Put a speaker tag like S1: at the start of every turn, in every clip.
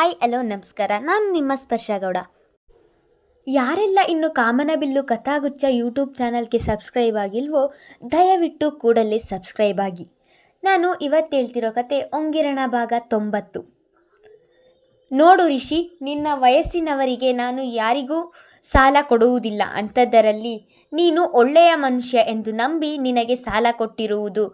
S1: Hi, hello, ನಮಸ್ಕಾರ. ನಾನು ನಿಮ್ಮ ಸ್ಪರ್ಶಗೌಡ ಯಾರೆಲ್ಲ ಇನ್ನು ಕಾಮನಬಿಲ್ಲು ಕಥಾಗುಚ್ಚ ಯೂಟ್ಯೂಬ್ ಚಾನಲ್ಗೆ ಸಬ್ಸ್ಕ್ರೈಬ್ ಆಗಿಲ್ವೋ, ದಯವಿಟ್ಟು ಕೂಡಲೇ ಸಬ್ಸ್ಕ್ರೈಬ್ ಆಗಿ. ನಾನು ಇವತ್ತು ಹೇಳ್ತಿರೋ ಕತೆ ಒಂಗಿರಣ ಭಾಗ ತೊಂಬತ್ತು. ನೋಡು ರಿಷಿ, ನಿನ್ನ ವಯಸ್ಸಿನವರಿಗೆ ನಾನು ಯಾರಿಗೂ ಸಾಲ ಕೊಡುವುದಿಲ್ಲ. ಅಂಥದ್ದರಲ್ಲಿ ನೀನು ಒಳ್ಳೆಯ ಮನುಷ್ಯ ಎಂದು ನಂಬಿ ನಿನಗೆ ಸಾಲ ಕೊಟ್ಟಿರುವುದು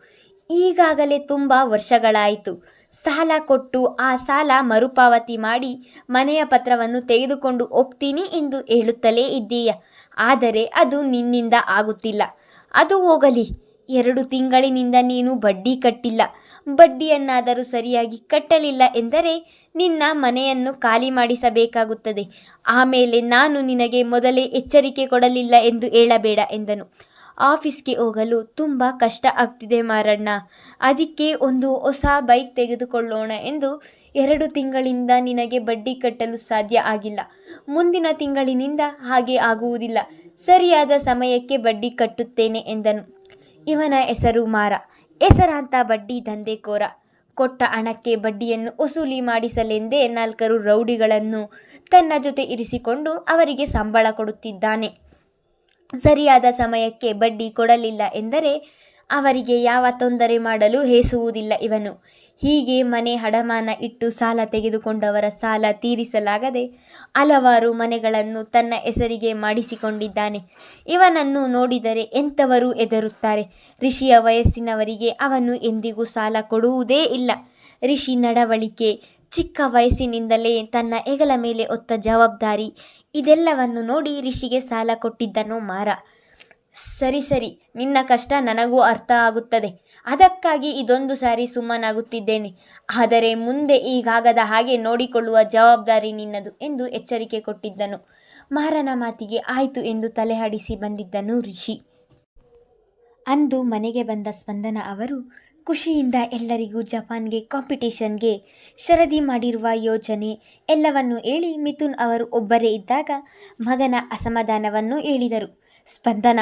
S1: ಈಗಾಗಲೇ ತುಂಬ ವರ್ಷಗಳಾಯಿತು. ಸಾಲ ಕೊಟ್ಟು ಆ ಸಾಲ ಮರುಪಾವತಿ ಮಾಡಿ ಮನೆಯ ಪತ್ರವನ್ನು ತೆಗೆದುಕೊಂಡು ಹೋಗ್ತೀನಿ ಎಂದು ಹೇಳುತ್ತಲೇ ಇದ್ದೀಯ. ಆದರೆ ಅದು ನಿನ್ನಿಂದ ಆಗುತ್ತಿಲ್ಲ. ಅದು ಹೋಗಲಿ. ಎರಡು ತಿಂಗಳಿನಿಂದ ನೀನು ಬಡ್ಡಿ ಕಟ್ಟಿಲ್ಲ. ಬಡ್ಡಿಯನ್ನಾದರೂ ಸರಿಯಾಗಿ ಕಟ್ಟಲಿಲ್ಲ ಎಂದರೆ ನಿನ್ನ ಮನೆಯನ್ನು ಖಾಲಿ ಮಾಡಿಸಬೇಕಾಗುತ್ತದೆ. ಆಮೇಲೆ ನಾನು ನಿನಗೆ ಮೊದಲೇ ಎಚ್ಚರಿಕೆ ಕೊಡಲಿಲ್ಲ ಎಂದು ಹೇಳಬೇಡ ಎಂದನು. ಆಫೀಸ್ಗೆ ಹೋಗಲು ತುಂಬ ಕಷ್ಟ ಆಗ್ತಿದೆ ಮಾರಣ್ಣ. ಅದಕ್ಕೆ ಒಂದು ಹೊಸ ಬೈಕ್ ತೆಗೆದುಕೊಳ್ಳೋಣ ಎಂದು ಎರಡು ತಿಂಗಳಿಂದ ನಿನಗೆ ಬಡ್ಡಿ ಕಟ್ಟಲು ಸಾಧ್ಯ ಆಗಿಲ್ಲ. ಮುಂದಿನ ತಿಂಗಳಿನಿಂದ ಹಾಗೆ ಆಗುವುದಿಲ್ಲ. ಸರಿಯಾದ ಸಮಯಕ್ಕೆ ಬಡ್ಡಿ ಕಟ್ಟುತ್ತೇನೆ ಎಂದನು. ಇವನ ಹೆಸರು ಮಾರ. ಹೆಸರಾಂತ ಬಡ್ಡಿ ದಂಧೆಕೋರ. ಕೊಟ್ಟ ಹಣಕ್ಕೆ ಬಡ್ಡಿಯನ್ನು ವಸೂಲಿ ಮಾಡಿಸಲೆಂದೇ ನಾಲ್ಕರು ರೌಡಿಗಳನ್ನು ತನ್ನ ಜೊತೆ ಇರಿಸಿಕೊಂಡು ಅವರಿಗೆ ಸಂಬಳ ಕೊಡುತ್ತಿದ್ದಾನೆ. ಸರಿಯಾದ ಸಮಯಕ್ಕೆ ಬಡ್ಡಿ ಕೊಡಲಿಲ್ಲ ಎಂದರೆ ಅವರಿಗೆ ಯಾವ ತೊಂದರೆ ಮಾಡಲು ಹೇಸುವುದಿಲ್ಲ ಇವನು. ಹೀಗೆ ಮನೆ ಅಡಮಾನ ಇಟ್ಟು ಸಾಲ ತೆಗೆದುಕೊಂಡವರ ಸಾಲ ತೀರಿಸಲಾಗದೆ ಹಲವಾರು ಮನೆಗಳನ್ನು ತನ್ನ ಹೆಸರಿಗೆ ಮಾಡಿಸಿಕೊಂಡಿದ್ದಾನೆ. ಇವನನ್ನು ನೋಡಿದರೆ ಎಂಥವರು ಎದರುತ್ತಾರೆ ಋಷಿಯ ವಯಸ್ಸಿನವರಿಗೆ ಅವನು ಎಂದಿಗೂ ಸಾಲ ಕೊಡುವುದೇ ಇಲ್ಲ. ಋಷಿ ನಡವಳಿಕೆ ಚಿಕ್ಕ ವಯಸ್ಸಿನಿಂದಲೇ ತನ್ನ ಹೆಗಲ ಮೇಲೆ ಒತ್ತ ಜವಾಬ್ದಾರಿ ಇದೆಲ್ಲವನ್ನು ನೋಡಿ ರಿಷಿಗೆ ಸಾಲ ಕೊಟ್ಟಿದ್ದನು ಮಾರ. ಸರಿ ಸರಿ, ನಿನ್ನ ಕಷ್ಟ ನನಗೂ ಅರ್ಥ ಆಗುತ್ತದೆ. ಅದಕ್ಕಾಗಿ ಇದೊಂದು ಸಾರಿ ಸುಮ್ಮನಾಗುತ್ತಿದ್ದೇನೆ. ಆದರೆ ಮುಂದೆ ಈಗಾಗದ ಹಾಗೆ ನೋಡಿಕೊಳ್ಳುವ ಜವಾಬ್ದಾರಿ ನಿನ್ನದು ಎಂದು ಎಚ್ಚರಿಕೆ ಕೊಟ್ಟಿದ್ದನು. ಮಾರನ ಮಾತಿಗೆ ಆಯಿತು ಎಂದು ತಲೆಹಾಡಿಸಿ ಬಂದಿದ್ದನು ಋಷಿ. ಅಂದು ಮನೆಗೆ ಬಂದ ಸ್ಪಂದನ ಅವರು ಖುಷಿಯಿಂದ ಎಲ್ಲರಿಗೂ ಜಪಾನ್ಗೆ ಕಾಂಪಿಟೇಷನ್ಗೆ ಶರದಿ ಮಾಡಿರುವ ಯೋಜನೆ ಎಲ್ಲವನ್ನು ಹೇಳಿ ಮಿಥುನ್ ಅವರು ಒಬ್ಬರೇ ಇದ್ದಾಗ ಮಗನ ಅಸಮಾಧಾನವನ್ನು ಹೇಳಿದರು. ಸ್ಪಂದನ,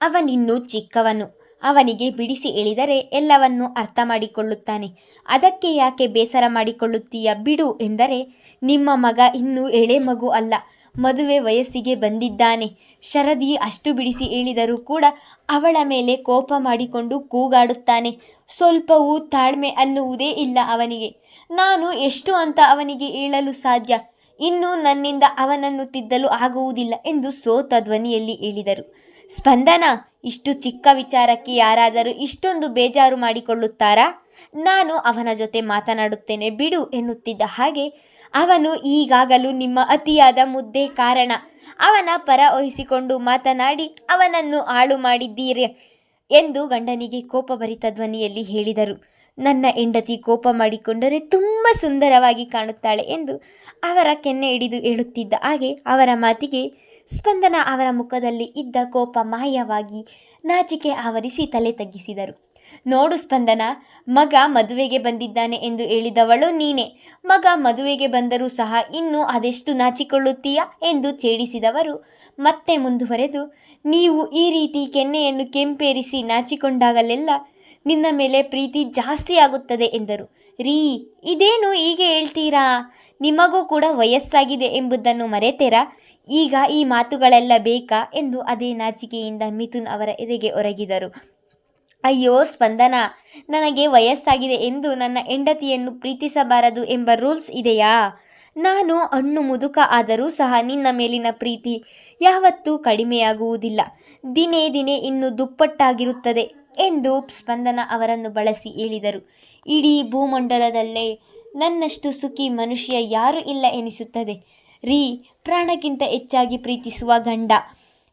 S1: ಅವನಿನ್ನೂ ಚಿಕ್ಕವನು. ಅವನಿಗೆ ಬಿಡಿಸಿ ಹೇಳಿದರೆ ಎಲ್ಲವನ್ನು ಅರ್ಥ ಮಾಡಿಕೊಳ್ಳುತ್ತಾನೆ ಅದಕ್ಕೆ ಯಾಕೆ ಬೇಸರ ಮಾಡಿಕೊಳ್ಳುತ್ತೀಯ ಬಿಡು ಎಂದರೆ, ನಿಮ್ಮ ಮಗ ಇನ್ನೂ ಎಳೆ ಮಗು ಅಲ್ಲ, ಮದುವೆ ವಯಸ್ಸಿಗೆ ಬಂದಿದ್ದಾನೆ. ಶರದಿ ಅಷ್ಟು ಬಿಡಿಸಿ ಹೇಳಿದರೂ ಕೂಡ ಅವಳ ಮೇಲೆ ಕೋಪ ಮಾಡಿಕೊಂಡು ಕೂಗಾಡುತ್ತಾನೆ. ಸ್ವಲ್ಪವೂ ತಾಳ್ಮೆ ಅನ್ನುವುದೇ ಇಲ್ಲ ಅವನಿಗೆ. ನಾನು ಎಷ್ಟು ಅಂತ ಅವನಿಗೆ ಹೇಳಲು ಸಾಧ್ಯ? ಇನ್ನು ನನ್ನಿಂದ ಅವನನ್ನು ತಿದ್ದಲು ಆಗುವುದಿಲ್ಲ ಎಂದು ಸೋತ ಧ್ವನಿಯಲ್ಲಿ ಹೇಳಿದರು. ಸ್ಪಂದನ, ಇಷ್ಟು ಚಿಕ್ಕ ವಿಚಾರಕ್ಕೆ ಯಾರಾದರೂ ಇಷ್ಟೊಂದು ಬೇಜಾರು ಮಾಡಿಕೊಳ್ಳುತ್ತಾರಾ? ನಾನು ಅವನ ಜೊತೆ ಮಾತನಾಡುತ್ತೇನೆ, ಬಿಡು ಎನ್ನುತ್ತಿದ್ದ ಹಾಗೆ ಅವನು ಈಗಾಗಲೂ ನಿಮ್ಮ ಅತಿಯಾದ ಮುದ್ದೆ ಕಾರಣ. ಅವನ ಪರ ವಹಿಸಿಕೊಂಡು ಮಾತನಾಡಿ ಅವನನ್ನು ಹಾಳು ಮಾಡಿದ್ದೀರಿ ಎಂದು ಗಂಡನಿಗೆ ಕೋಪಭರಿತ ಧ್ವನಿಯಲ್ಲಿ ಹೇಳಿದರು. ನನ್ನ ಹೆಂಡತಿ ಕೋಪ ಮಾಡಿಕೊಂಡರೆ ತುಂಬ ಸುಂದರವಾಗಿ ಕಾಣುತ್ತಾಳೆ ಎಂದು ಅವರ ಕೆನ್ನೆ ಹಿಡಿದು ಹೇಳುತ್ತಿದ್ದ ಹಾಗೆ ಅವರ ಮಾತಿಗೆ ಸ್ಪಂದನ ಅವರ ಮುಖದಲ್ಲಿ ಇದ್ದ ಕೋಪ ಮಾಯವಾಗಿ ನಾಚಿಕೆ ಆವರಿಸಿ ತಲೆ ತಗ್ಗಿಸಿದರು. ನೋಡು ಸ್ಪಂದನ, ಮಗ ಮದುವೆಗೆ ಬಂದಿದ್ದಾನೆ ಎಂದು ಹೇಳಿದವಳು ನೀನೆ. ಮಗ ಮದುವೆಗೆ ಬಂದರೂ ಸಹ ಇನ್ನೂ ಅದೆಷ್ಟು ನಾಚಿಕೊಳ್ಳುತ್ತೀಯಾ ಎಂದು ಛೇಡಿಸಿದವರು, ಮತ್ತೆ ಮುಂದುವರೆದು, ನೀವು ಈ ರೀತಿ ಕೆನ್ನೆಯನ್ನು ಕೆಂಪೇರಿಸಿ ನಾಚಿಕೊಂಡಾಗಲೆಲ್ಲ ನಿನ್ನ ಮೇಲೆ ಪ್ರೀತಿ ಜಾಸ್ತಿ ಆಗುತ್ತದೆ ಎಂದರು. ರೀ, ಇದೇನು ಹೀಗೆ ಹೇಳ್ತೀರಾ? ನಿಮಗೂ ಕೂಡ ವಯಸ್ಸಾಗಿದೆ ಎಂಬುದನ್ನು ಮರೆತೀರಾ? ಈಗ ಈ ಮಾತುಗಳೆಲ್ಲ ಬೇಕಾ? ಎಂದು ಅದೇ ನಾಚಿಕೆಯಿಂದ ಮಿಥುನ್ ಅವರ ಎದೆಗೆ ಒರಗಿದರು. ಅಯ್ಯೋ, ಸ್ಪಂದನ, ನನಗೆ ವಯಸ್ಸಾಗಿದೆ ಎಂದು ನನ್ನ ಹೆಂಡತಿಯನ್ನು ಪ್ರೀತಿಸಬಾರದು ಎಂಬ ರೂಲ್ಸ್ ಇದೆಯಾ? ನಾನು ಹಣ್ಣು ಮುದುಕ ಆದರೂ ಸಹ ನಿನ್ನ ಮೇಲಿನ ಪ್ರೀತಿ ಯಾವತ್ತೂ ಕಡಿಮೆಯಾಗುವುದಿಲ್ಲ. ದಿನೇ ದಿನೇ ಇನ್ನು ದುಪ್ಪಟ್ಟಾಗಿರುತ್ತದೆ. ಎಂದು ಸ್ಪಂದನ ಅವರನ್ನು ಬಳಸಿ ಹೇಳಿದರು. ಇಡೀ ಭೂಮಂಡಲದಲ್ಲೇ ನನ್ನಷ್ಟು ಸುಖಿ ಮನುಷ್ಯ ಯಾರು ಇಲ್ಲ ಎನಿಸುತ್ತದೆ. ರೀ, ಪ್ರಾಣಕ್ಕಿಂತ ಹೆಚ್ಚಾಗಿ ಪ್ರೀತಿಸುವ ಗಂಡ.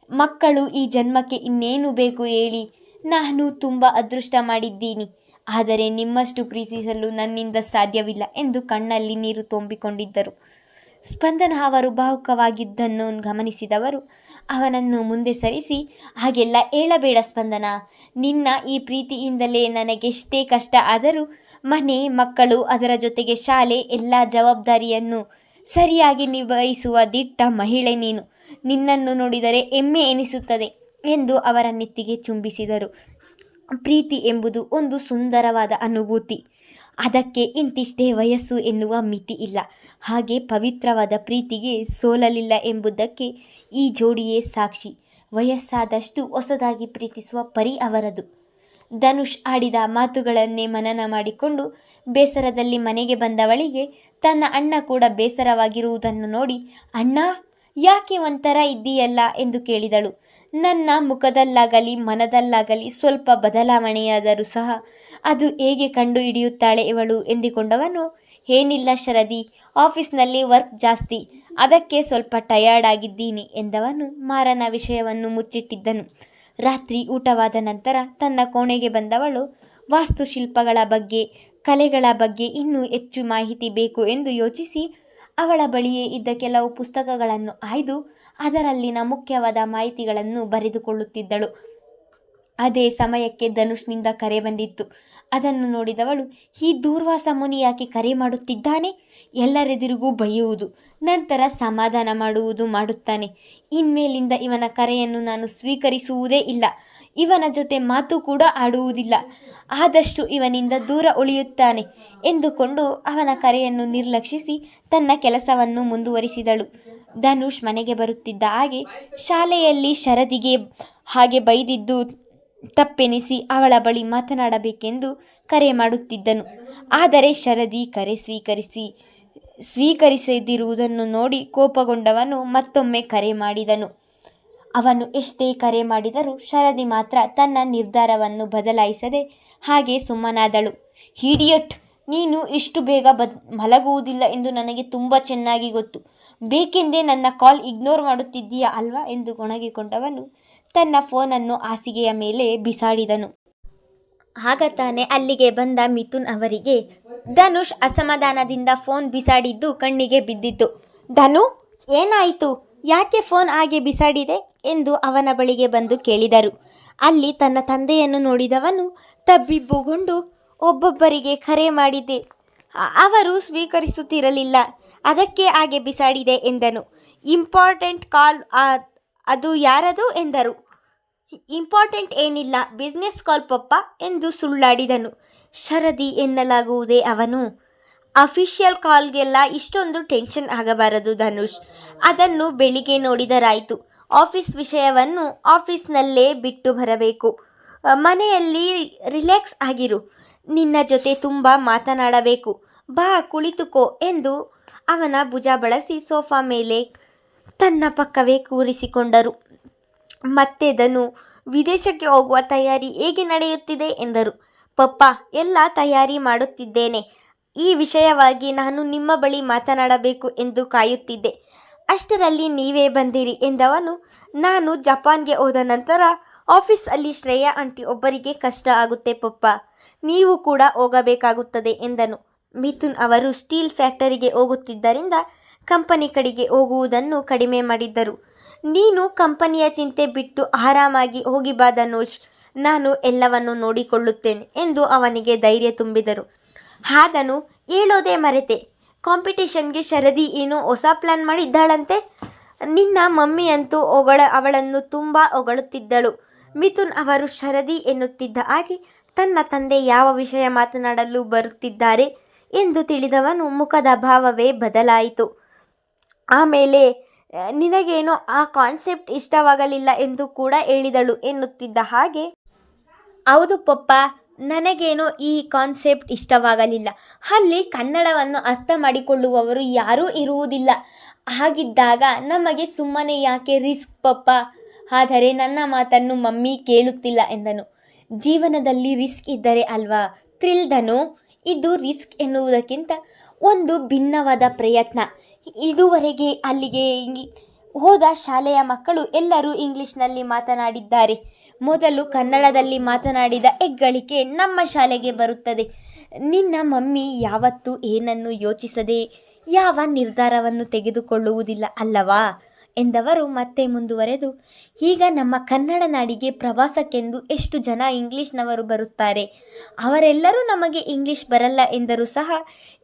S1: ಮಕ್ಕಳು ಈ ಜನ್ಮಕ್ಕೆ ಇನ್ನೇನು ಬೇಕು ಹೇಳಿ. ನಾನು ತುಂಬ ಅದೃಷ್ಟ ಮಾಡಿದ್ದೀನಿ. ಆದರೆ ನಿಮ್ಮಷ್ಟು ಪ್ರೀತಿಸಲು ನನ್ನಿಂದ ಸಾಧ್ಯವಿಲ್ಲ ಎಂದು ಕಣ್ಣಲ್ಲಿ ನೀರು ತುಂಬಿಕೊಂಡಿದ್ದರು. ಸ್ಪಂದನ ಅವರು ಭಾವುಕವಾಗಿದ್ದನ್ನು ಗಮನಿಸಿದವರು ಅವನನ್ನು ಮುಂದೆ ಸರಿಸಿ, ಹಾಗೆಲ್ಲ ಹೇಳಬೇಡ ಸ್ಪಂದನ, ನಿನ್ನ ಈ ಪ್ರೀತಿಯಿಂದಲೇ ನನಗೆಷ್ಟೇ ಕಷ್ಟ ಆದರೂ ಮನೆ, ಮಕ್ಕಳು, ಅದರ ಜೊತೆಗೆ ಶಾಲೆ, ಎಲ್ಲ ಜವಾಬ್ದಾರಿಯನ್ನು ಸರಿಯಾಗಿ ನಿಭಾಯಿಸುವ ದಿಟ್ಟ ಮಹಿಳೆ ನೀನು. ನಿನ್ನನ್ನು ನೋಡಿದರೆ ಹೆಮ್ಮೆ ಎನಿಸುತ್ತದೆ ಎಂದು ಅವರ ನೆತ್ತಿಗೆ ಚುಂಬಿಸಿದರು. ಪ್ರೀತಿ ಎಂಬುದು ಒಂದು ಸುಂದರವಾದ ಅನುಭೂತಿ. ಅದಕ್ಕೆ ಇಂತಿಷ್ಟೇ ವಯಸ್ಸು ಎನ್ನುವ ಮಿತಿ ಇಲ್ಲ. ಹಾಗೆ ಪವಿತ್ರವಾದ ಪ್ರೀತಿಗೆ ಸೋಲಲಿಲ್ಲ ಎಂಬುದಕ್ಕೆ ಈ ಜೋಡಿಯೇ ಸಾಕ್ಷಿ. ವಯಸ್ಸಾದಷ್ಟು ಹೊಸದಾಗಿ ಪ್ರೀತಿಸುವ ಪರಿ ಅವರದು. ಧನುಷ್ ಆಡಿದ ಮಾತುಗಳನ್ನೇ ಮನನ ಮಾಡಿಕೊಂಡು ಬೇಸರದಲ್ಲಿ ಮನೆಗೆ ಬಂದವಳಿಗೆ ತನ್ನ ಅಣ್ಣ ಕೂಡ ಬೇಸರವಾಗಿರುವುದನ್ನು ನೋಡಿ, ಅಣ್ಣ, ಯಾಕೆ ಒಂಥರ ಇದ್ದೀಯಲ್ಲ? ಎಂದು ಕೇಳಿದಳು. ನನ್ನ ಮುಖದಲ್ಲಾಗಲಿ ಮನದಲ್ಲಾಗಲಿ ಸ್ವಲ್ಪ ಬದಲಾವಣೆಯಾದರೂ ಸಹ ಅದು ಹೇಗೆ ಕಂಡು ಹಿಡಿಯುತ್ತಾಳೆ ಇವಳು ಎಂದುಕೊಂಡವನು, ಏನಿಲ್ಲ ಶರದಿ, ಆಫೀಸ್ನಲ್ಲಿ ವರ್ಕ್ ಜಾಸ್ತಿ, ಅದಕ್ಕೆ ಸ್ವಲ್ಪ ಟಯರ್ಡ್ ಆಗಿದ್ದೀನಿ ಎಂದವನು ಮಾರನ ವಿಷಯವನ್ನು ಮುಚ್ಚಿಟ್ಟಿದ್ದನು. ರಾತ್ರಿ ಊಟವಾದ ನಂತರ ತನ್ನ ಕೋಣೆಗೆ ಬಂದವಳು, ವಾಸ್ತುಶಿಲ್ಪಗಳ ಬಗ್ಗೆ, ಕಲೆಗಳ ಬಗ್ಗೆ ಇನ್ನೂ ಹೆಚ್ಚು ಮಾಹಿತಿ ಬೇಕು ಎಂದು ಯೋಚಿಸಿ ಅವಳ ಬಳಿಯೇ ಇದ್ದ ಕೆಲವು ಪುಸ್ತಕಗಳನ್ನು ಆಯ್ದು ಅದರಲ್ಲಿನ ಮುಖ್ಯವಾದ ಮಾಹಿತಿಗಳನ್ನು ಬರೆದುಕೊಳ್ಳುತ್ತಿದ್ದಳು. ಅದೇ ಸಮಯಕ್ಕೆ ಧನುಷ್ನಿಂದ ಕರೆ ಬಂದಿತ್ತು. ಅದನ್ನು ನೋಡಿದವಳು, ಈ ದೂರ್ವಾಸ ಮುನಿ ಯಾಕೆ ಕರೆ ಮಾಡುತ್ತಿದ್ದಾನೆ? ಎಲ್ಲರೆದುರಿಗೂ ಬೈಯುವುದು, ನಂತರ ಸಮಾಧಾನ ಮಾಡುವುದು ಮಾಡುತ್ತಾನೆ. ಇನ್ಮೇಲಿಂದ ಇವನ ಕರೆಯನ್ನು ನಾನು ಸ್ವೀಕರಿಸುವುದೇ ಇಲ್ಲ. ಇವನ ಜೊತೆ ಮಾತು ಕೂಡ ಆಡುವುದಿಲ್ಲ. ಆದಷ್ಟು ಇವನಿಂದ ದೂರ ಉಳಿಯುತ್ತಾನೆ ಎಂದುಕೊಂಡು ಅವನ ಕರೆಯನ್ನು ನಿರ್ಲಕ್ಷಿಸಿ ತನ್ನ ಕೆಲಸವನ್ನು ಮುಂದುವರಿಸಿದಳು. ಧನುಷ್ ಮನೆಗೆ ಬರುತ್ತಿದ್ದ ಹಾಗೆ ಶಾಲೆಯಲ್ಲಿ ಶರದಿಗೆ ಹಾಗೆ ಬೈದಿದ್ದು ತಪ್ಪೆನಿಸಿ ಅವಳ ಬಳಿ ಮಾತನಾಡಬೇಕೆಂದು ಕರೆ ಮಾಡುತ್ತಿದ್ದನು. ಆದರೆ ಶರದಿ ಕರೆ ಸ್ವೀಕರಿಸಿ, ಸ್ವೀಕರಿಸದಿರುವುದನ್ನು ನೋಡಿ ಕೋಪಗೊಂಡವನು ಮತ್ತೊಮ್ಮೆ ಕರೆ ಮಾಡಿದನು. ಅವನು ಎಷ್ಟೇ ಕರೆ ಮಾಡಿದರೂ ಶರದಿ ಮಾತ್ರ ತನ್ನ ನಿರ್ಧಾರವನ್ನು ಬದಲಾಯಿಸದೆ ಹಾಗೆ ಸುಮ್ಮನಾದಳು. ಹಿಡಿಯಟ್ ನೀನು ಇಷ್ಟು ಬೇಗ ಬದ್, ಮಲಗುವುದಿಲ್ಲ ಎಂದು ನನಗೆ ತುಂಬ ಚೆನ್ನಾಗಿ ಗೊತ್ತು. ಬೇಕೆಂದೇ ನನ್ನ ಕಾಲ್ ಇಗ್ನೋರ್ ಮಾಡುತ್ತಿದ್ದೀಯಾ ಅಲ್ವಾ? ಎಂದು ಗೊಣಗಿಕೊಂಡವನು ತನ್ನ ಫೋನನ್ನು ಹಾಸಿಗೆಯ ಮೇಲೆ ಬಿಸಾಡಿದನು. ಆಗ ತಾನೇ ಅಲ್ಲಿಗೆ ಬಂದ ಮಿಥುನ್ ಅವರಿಗೆ, ಧನುಷ್ ಅಸಮಾಧಾನದಿಂದ ಫೋನ್ ಬಿಸಾಡಿದ್ದು ಕಣ್ಣಿಗೆ ಬಿದ್ದಿತ್ತು. ಧನು, ಏನಾಯಿತು? ಯಾಕೆ ಫೋನ್ ಹಾಗೆ ಬಿಸಾಡಿದೆ ಎಂದು ಅವನ ಬಳಿಗೆ ಬಂದು ಕೇಳಿದರು. ಅಲ್ಲಿ ತನ್ನ ತಂದೆಯನ್ನು ನೋಡಿದವನು ತಬ್ಬಿಬ್ಬುಗೊಂಡು ಒಬ್ಬೊಬ್ಬರಿಗೆ ಕರೆ ಮಾಡಿದೆ. ಅವರು ಸ್ವೀಕರಿಸುತ್ತಿರಲಿಲ್ಲ. ಅದಕ್ಕೆ ಹಾಗೆ ಬಿಸಾಡಿದೆ ಎಂದನು. ಇಂಪಾರ್ಟೆಂಟ್ ಕಾಲ್ ಅದು ಯಾರದು? ಎಂದರು. ಇಂಪಾರ್ಟೆಂಟ್ ಏನಿಲ್ಲ, ಬಿಸ್ನೆಸ್ ಕಾಲ್ ಪಪ್ಪ ಎಂದು ಸುಳ್ಳಾಡಿದನು. ಶರದಿ ಎನ್ನಲಾಗುವುದೇ ಅವನು. ಅಫಿಷಿಯಲ್ ಕಾಲ್ಗೆಲ್ಲ ಇಷ್ಟೊಂದು ಟೆನ್ಷನ್ ಆಗಬಾರದು ಧನುಷ್. ಅದನ್ನು ಬೆಳಿಗ್ಗೆ ನೋಡಿದರಾಯಿತು. ಆಫೀಸ್ ವಿಷಯವನ್ನು ಆಫೀಸ್ನಲ್ಲೇ ಬಿಟ್ಟು ಬರಬೇಕು. ಮನೆಯಲ್ಲಿ ರಿಲ್ಯಾಕ್ಸ್ ಆಗಿರು. ನಿನ್ನ ಜೊತೆ ತುಂಬ ಮಾತನಾಡಬೇಕು. ಬಾ, ಕುಳಿತುಕೋ ಎಂದು ಅವನ ಭುಜ ಬಳಸಿ ಸೋಫಾ ಮೇಲೆ ತನ್ನ ಪಕ್ಕವೇ ಕೂರಿಸಿಕೊಂಡರು. ಮತ್ತೆ ಧನು, ವಿದೇಶಕ್ಕೆ ಹೋಗುವ ತಯಾರಿ ಹೇಗೆ ನಡೆಯುತ್ತಿದೆ ಎಂದರು. ಪಪ್ಪ, ಎಲ್ಲ ತಯಾರಿ ಮಾಡುತ್ತಿದ್ದೇನೆ. ಈ ವಿಷಯವಾಗಿ ನಾನು ನಿಮ್ಮ ಬಳಿ ಮಾತನಾಡಬೇಕು ಎಂದು ಕಾಯುತ್ತಿದ್ದೆ. ಅಷ್ಟರಲ್ಲಿ ನೀವೇ ಬಂದಿರಿ ಎಂದವನು. ನಾನು ಜಪಾನ್ಗೆ ಹೋದ ನಂತರ ಆಫೀಸಲ್ಲಿ ಶ್ರೇಯಾ ಆಂಟಿ ಒಬ್ಬರಿಗೆ ಕಷ್ಟ ಆಗುತ್ತೆ ಪಪ್ಪ. ನೀವು ಕೂಡ ಹೋಗಬೇಕಾಗುತ್ತದೆ ಎಂದನು. ಮಿಥುನ್ ಅವರು ಸ್ಟೀಲ್ ಫ್ಯಾಕ್ಟರಿಗೆ ಹೋಗುತ್ತಿದ್ದರಿಂದ ಕಂಪನಿ ಕಡೆಗೆ ಹೋಗುವುದನ್ನು ಕಡಿಮೆ ಮಾಡಿದ್ದರು. ನೀನು ಕಂಪನಿಯ ಚಿಂತೆ ಬಿಟ್ಟು ಆರಾಮಾಗಿ ಹೋಗಿ ಬಾ ಧನುಷ್. ನಾನು ಎಲ್ಲವನ್ನು ನೋಡಿಕೊಳ್ಳುತ್ತೇನೆ ಎಂದು ಅವನಿಗೆ ಧೈರ್ಯ ತುಂಬಿದರು. ಆದನು ಹೇಳೋದೇ ಮರೆತೆ. ಕಾಂಪಿಟೇಷನ್ಗೆ ಶರದಿ ಏನೋ ಹೊಸ ಪ್ಲ್ಯಾನ್ ಮಾಡಿದ್ದಾಳಂತೆ. ನಿನ್ನ ಮಮ್ಮಿ ಅಂತೂ ಅವಳನ್ನು ತುಂಬ ಹೊಗಳುತ್ತಿದ್ದಳು. ಮಿಥುನ್ ಅವರು ಶರದಿ ಎನ್ನುತ್ತಿದ್ದ ಹಾಗೆ ತನ್ನ ತಂದೆ ಯಾವ ವಿಷಯ ಮಾತನಾಡಲು ಬರುತ್ತಿದ್ದಾರೆ ಎಂದು ತಿಳಿದವನು ಮುಖದ ಭಾವವೇ ಬದಲಾಯಿತು. ಆಮೇಲೆ, ನಿನಗೇನೋ ಆ ಕಾನ್ಸೆಪ್ಟ್ ಇಷ್ಟವಾಗಲಿಲ್ಲ ಎಂದು ಕೂಡ ಹೇಳಿದಳು ಎನ್ನುತ್ತಿದ್ದ ಹಾಗೆ, ಹೌದು ಪಪ್ಪ ನನಗೇನೋ ಈ ಕಾನ್ಸೆಪ್ಟ್ ಇಷ್ಟವಾಗಲಿಲ್ಲ. ಅಲ್ಲಿ ಕನ್ನಡವನ್ನು ಅರ್ಥ ಮಾಡಿಕೊಳ್ಳುವವರು ಯಾರೂ ಇರುವುದಿಲ್ಲ. ಹಾಗಿದ್ದಾಗ ನಮಗೆ ಸುಮ್ಮನೆ ಯಾಕೆ ರಿಸ್ಕ್ ಪಪ್ಪ ಆದರೆ ನನ್ನ ಮಾತನ್ನು ಮಮ್ಮಿ ಕೇಳುತ್ತಿಲ್ಲ ಎಂದನು. ಜೀವನದಲ್ಲಿ ರಿಸ್ಕ್ ಇದ್ದರೆ ಅಲ್ವಾ? ತ್ರಿಲ್ದನು ಇದು ರಿಸ್ಕ್ ಎನ್ನುವುದಕ್ಕಿಂತ ಒಂದು ಭಿನ್ನವಾದ ಪ್ರಯತ್ನ. ಇದುವರೆಗೆ ಅಲ್ಲಿಗೆ ಹೋದ ಶಾಲೆಯ ಮಕ್ಕಳು ಎಲ್ಲರೂ ಇಂಗ್ಲಿಷ್ನಲ್ಲಿ ಮಾತನಾಡಿದ್ದಾರೆ. ಮೊದಲು ಕನ್ನಡದಲ್ಲಿ ಮಾತನಾಡಿದ ಹೆಗ್ಗಳಿಕೆ ನಮ್ಮ ಶಾಲೆಗೆ ಬರುತ್ತದೆ. ನಿನ್ನ ಮಮ್ಮಿ ಯಾವತ್ತೂ ಏನನ್ನು ಯೋಚಿಸದೆ ಯಾವ ನಿರ್ಧಾರವನ್ನು ತೆಗೆದುಕೊಳ್ಳುವುದಿಲ್ಲ ಅಲ್ಲವಾ? ಎಂದವರು ಮತ್ತೆ ಮುಂದುವರೆದು, ಈಗ ನಮ್ಮ ಕನ್ನಡ ನಾಡಿಗೆ ಪ್ರವಾಸಕ್ಕೆಂದು ಎಷ್ಟು ಜನ ಇಂಗ್ಲಿಷ್ನವರು ಬರುತ್ತಾರೆ? ಅವರೆಲ್ಲರೂ ನಮಗೆ ಇಂಗ್ಲಿಷ್ ಬರಲ್ಲ ಎಂದರೂ ಸಹ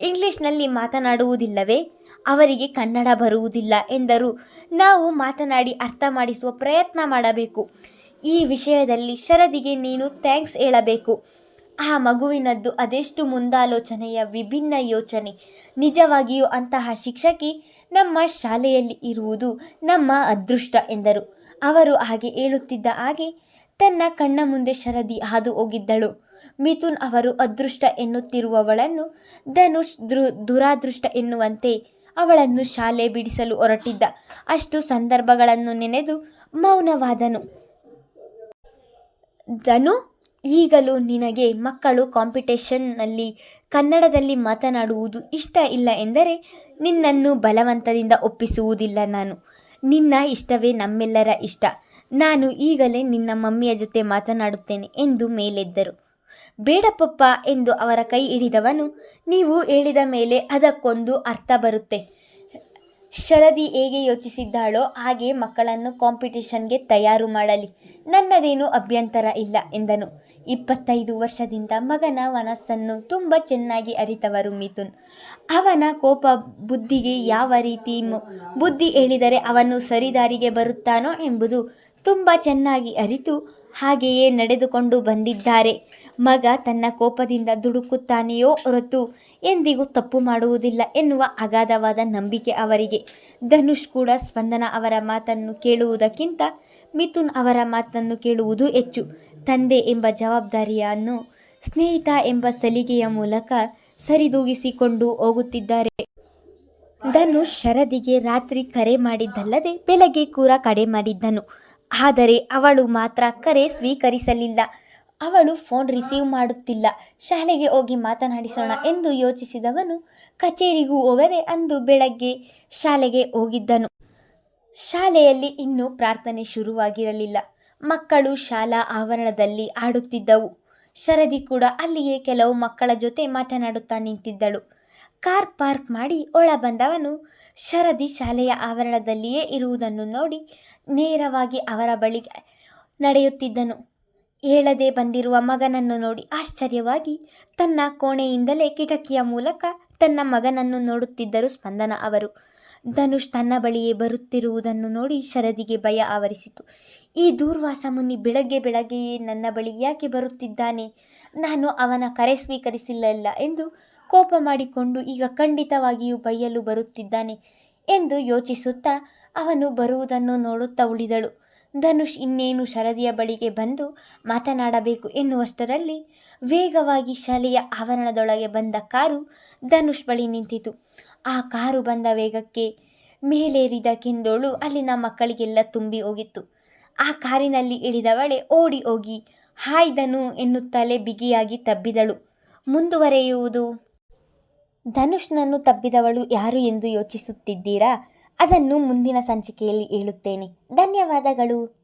S1: ಇಂಗ್ಲಿಷ್ನಲ್ಲಿ ಮಾತನಾಡುವುದಿಲ್ಲವೇ? ಅವರಿಗೆ ಕನ್ನಡ ಬರುವುದಿಲ್ಲ ಎಂದರು ನಾವು ಮಾತನಾಡಿ ಅರ್ಥ ಮಾಡಿಸುವ ಪ್ರಯತ್ನ ಮಾಡಬೇಕು. ಈ ವಿಷಯದಲ್ಲಿ ಶರದಿಗೆ ನೀನು ಥ್ಯಾಂಕ್ಸ್ ಹೇಳಬೇಕು. ಆ ಮಗುವಿನದ್ದು ಅದೆಷ್ಟು ಮುಂದಾಲೋಚನೆಯ ವಿಭಿನ್ನ ಯೋಚನೆ. ನಿಜವಾಗಿಯೂ ಅಂತಹ ಶಿಕ್ಷಕಿ ನಮ್ಮ ಶಾಲೆಯಲ್ಲಿ ಇರುವುದು ನಮ್ಮ ಅದೃಷ್ಟ ಎಂದರು. ಅವರು ಹಾಗೆ ಹೇಳುತ್ತಿದ್ದ ಹಾಗೆ ತನ್ನ ಕಣ್ಣ ಮುಂದೆ ಶರದಿ ಹಾದು ಹೋಗಿದ್ದಳು. ಮಿಥುನ್ ಅವರು ಅದೃಷ್ಟ ಎನ್ನುತ್ತಿರುವವಳನ್ನು ಧನುಷ್ ದೃ ದುರಾದೃಷ್ಟ ಎನ್ನುವಂತೆ ಅವಳನ್ನು ಶಾಲೆ ಬಿಡಿಸಲು ಹೊರಟಿದ್ದ. ಅಷ್ಟು ಸಂದರ್ಭಗಳನ್ನು ನೆನೆದು ಮೌನವಾದನು. ಧನು, ಈಗಲೂ ನಿನಗೆ ಮಕ್ಕಳು ಕಾಂಪಿಟೇಷನ್ನಲ್ಲಿ ಕನ್ನಡದಲ್ಲಿ ಮಾತನಾಡುವುದು ಇಷ್ಟ ಇಲ್ಲ ಎಂದರೆ ನಿನ್ನನ್ನು ಬಲವಂತದಿಂದ ಒಪ್ಪಿಸುವುದಿಲ್ಲ ನಾನು. ನಿನ್ನ ಇಷ್ಟವೇ ನಮ್ಮೆಲ್ಲರ ಇಷ್ಟ. ನಾನು ಈಗಲೇ ನಿನ್ನ ಮಮ್ಮಿಯ ಜೊತೆ ಮಾತನಾಡುತ್ತೇನೆ ಎಂದು ಮೇಲೆದ್ದರು. ಬೇಡ ಪಪ್ಪ ಎಂದು ಅವರ ಕೈ ಹಿಡಿದವನು, ನೀವು ಹೇಳಿದ ಮೇಲೆ ಅದಕ್ಕೊಂದು ಅರ್ಥ ಬರುತ್ತೆ. ಶರದಿ ಹೇಗೆ ಯೋಚಿಸಿದ್ದಾಳೋ ಹಾಗೆ ಮಕ್ಕಳನ್ನು ಕಾಂಪಿಟಿಷನ್ಗೆ ತಯಾರು ಮಾಡಲಿ. ನನ್ನದೇನು ಅಭ್ಯಂತರ ಇಲ್ಲ ಎಂದನು. ಇಪ್ಪತ್ತೈದು ವರ್ಷದಿಂದ ಮಗನ ಮನಸ್ಸನ್ನು ತುಂಬ ಚೆನ್ನಾಗಿ ಅರಿತವರು ಮಿಥುನ್. ಅವನ ಕೋಪ ಬುದ್ಧಿಗೆ ಯಾವ ರೀತಿ ಬುದ್ಧಿ ಹೇಳಿದರೆ ಅವನು ಸರಿದಾರಿಗೆ ಬರುತ್ತಾನೋ ಎಂಬುದು ತುಂಬ ಚೆನ್ನಾಗಿ ಅರಿತು ಹಾಗೆಯೇ ನಡೆದುಕೊಂಡು ಬಂದಿದ್ದಾರೆ. ಮಗ ತನ್ನ ಕೋಪದಿಂದ ದುಡುಕುತ್ತಾನೆಯೋ ಹೊರತು ಎಂದಿಗೂ ತಪ್ಪು ಮಾಡುವುದಿಲ್ಲ ಎನ್ನುವ ಅಗಾಧವಾದ ನಂಬಿಕೆ ಅವರಿಗೆ. ಧನುಷ್ ಕೂಡ ಸ್ಪಂದನ ಅವರ ಮಾತನ್ನು ಕೇಳುವುದಕ್ಕಿಂತ ಮಿಥುನ್ ಅವರ ಮಾತನ್ನು ಕೇಳುವುದು ಹೆಚ್ಚು. ತಂದೆ ಎಂಬ ಜವಾಬ್ದಾರಿಯನ್ನು ಸ್ನೇಹಿತ ಎಂಬ ಸಲಿಗೆಯ ಮೂಲಕ ಸರಿದೂಗಿಸಿಕೊಂಡು ಹೋಗುತ್ತಿದ್ದಾರೆ. ಧನುಷ್ ಶರದಿಗೆ ರಾತ್ರಿ ಕರೆ ಮಾಡಿದ್ದಲ್ಲದೆ ಬೆಳಗ್ಗೆ ಕೂರ ಕರೆ ಮಾಡಿದ್ದನು. ಆದರೆ ಅವಳು ಮಾತ್ರ ಕರೆ ಸ್ವೀಕರಿಸಲಿಲ್ಲ. ಅವಳು ಫೋನ್ ರಿಸೀವ್ ಮಾಡುತ್ತಿಲ್ಲ. ಶಾಲೆಗೆ ಹೋಗಿ ಮಾತನಾಡಿಸೋಣ ಎಂದು ಯೋಚಿಸಿದವನು, ಕಚೇರಿಗೂ ಹೋಗದೆ ಅಂದು ಬೆಳಗ್ಗೆ ಶಾಲೆಗೆ ಹೋಗಿದ್ದನು. ಶಾಲೆಯಲ್ಲಿ ಇನ್ನೂ ಪ್ರಾರ್ಥನೆ ಶುರುವಾಗಿರಲಿಲ್ಲ. ಮಕ್ಕಳು ಶಾಲಾ ಆವರಣದಲ್ಲಿ ಆಡುತ್ತಿದ್ದವು. ಶರದಿ ಕೂಡ ಅಲ್ಲಿಯೇ ಕೆಲವು ಮಕ್ಕಳ ಜೊತೆ ಮಾತನಾಡುತ್ತಾ ನಿಂತಿದ್ದಳು. ಕಾರ್ ಪಾರ್ಕ್ ಮಾಡಿ ಒಳ ಬಂದವನು ಶರದಿ ಶಾಲೆಯ ಆವರಣದಲ್ಲಿಯೇ ಇರುವುದನ್ನು ನೋಡಿ ನೇರವಾಗಿ ಅವರ ಬಳಿಗೆ ನಡೆಯುತ್ತಿದ್ದನು. ಹೇಳದೆ ಬಂದಿರುವ ಮಗನನ್ನು ನೋಡಿ ಆಶ್ಚರ್ಯವಾಗಿ ತನ್ನ ಕೋಣೆಯಿಂದಲೇ ಕಿಟಕಿಯ ಮೂಲಕ ತನ್ನ ಮಗನನ್ನು ನೋಡುತ್ತಿದ್ದರು ಸ್ಪಂದನ ಅವರು. ಧನುಷ್ ತನ್ನ ಬಳಿಯೇ ಬರುತ್ತಿರುವುದನ್ನು ನೋಡಿ ಶರದಿಗೆ ಭಯ ಆವರಿಸಿತು. ಈ ದೂರ್ವಾಸ ಮುನಿ ಬೆಳಗ್ಗೆ ಬೆಳಗ್ಗೆಯೇ ನನ್ನ ಬಳಿ ಯಾಕೆ ಬರುತ್ತಿದ್ದಾನೆ? ನಾನು ಅವನ ಕರೆ ಸ್ವೀಕರಿಸಿಲ್ಲ ಎಂದು ಕೋಪ ಮಾಡಿಕೊಂಡು ಈಗ ಖಂಡಿತವಾಗಿಯೂ ಬೈಯಲು ಬರುತ್ತಿದ್ದಾನೆ ಎಂದು ಯೋಚಿಸುತ್ತಾ ಅವನು ಬರುವುದನ್ನು ನೋಡುತ್ತಾ ಉಳಿದಳು. ಧನುಷ್ ಇನ್ನೇನು ಶರದಿಯ ಬಳಿಗೆ ಬಂದು ಮಾತನಾಡಬೇಕು ಎನ್ನುವಷ್ಟರಲ್ಲಿ ವೇಗವಾಗಿ ಶಾಲೆಯ ಆವರಣದೊಳಗೆ ಬಂದ ಕಾರು ಧನುಷ್ ಬಳಿ ನಿಂತಿತು. ಆ ಕಾರು ಬಂದ ವೇಗಕ್ಕೆ ಮೇಲೇರಿದ ಕೆಂದೋಳು ಅಲ್ಲಿನ ಮಕ್ಕಳಿಗೆಲ್ಲ ತುಂಬಿ ಹೋಗಿತ್ತು. ಆ ಕಾರಿನಲ್ಲಿ ಇಳಿದವಳೆ ಓಡಿ ಹೋಗಿ ಹಾಯ್ದನು ಎನ್ನುತ್ತಲೇ ಬಿಗಿಯಾಗಿ ತಬ್ಬಿದಳು. ಮುಂದುವರೆಯುವುದು? ಧನುಷ್ನನ್ನು ತಬ್ಬಿದವಳು ಯಾರು ಎಂದು ಯೋಚಿಸುತ್ತಿದ್ದೀರಾ? ಅದನ್ನು ಮುಂದಿನ ಸಂಚಿಕೆಯಲ್ಲಿ ಹೇಳುತ್ತೇನೆ. ಧನ್ಯವಾದಗಳು.